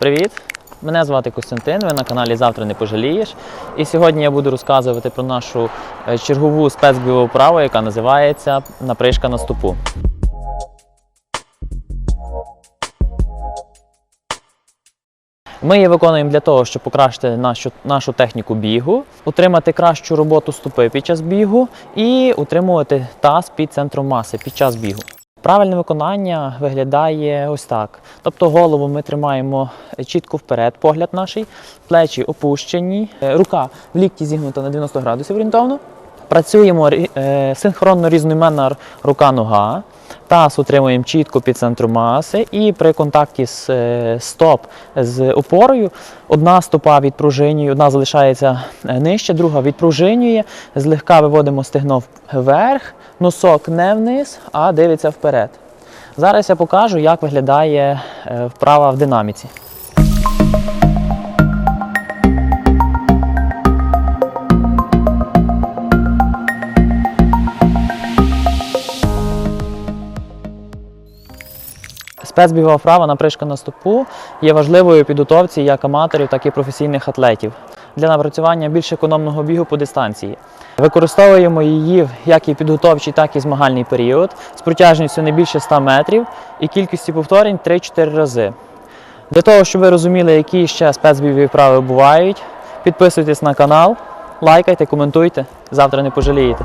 Привіт! Мене звати Костянтин, ви на каналі Завтра не пожалієш. І сьогодні я буду розказувати про нашу е, чергову спецбіоправу, яка називається напришка на стопу. Ми її виконуємо для того, щоб покращити нашу, нашу техніку бігу, утримати кращу роботу стопи під час бігу і утримувати таз під центром маси під час бігу. Правильне виконання виглядає ось так. Тобто голову ми тримаємо чітко вперед, погляд наш, плечі опущені, е, рука в лікті зігнута на 90 градусів орієнтовно. Працюємо е, синхронно різнойменна рука-нога. Таз утримуємо чітко під центром маси, і при контакті з е, стоп з опорою одна стопа відпружинює, одна залишається е, нижче, друга відпружинює, злегка виводимо стегно вверх, носок не вниз, а дивиться вперед. Зараз я покажу, як виглядає вправа в динаміці. Спецбігова вправа на пришка на стопу є важливою підготовці як аматорів, так і професійних атлетів для напрацювання більш економного бігу по дистанції. Використовуємо її як і підготовчий, так і змагальний період з протяжністю не більше 100 метрів і кількістю повторень 3-4 рази. Для того, щоб ви розуміли, які ще спецбігові вправи бувають, підписуйтесь на канал, лайкайте, коментуйте. Завтра не пожалієте.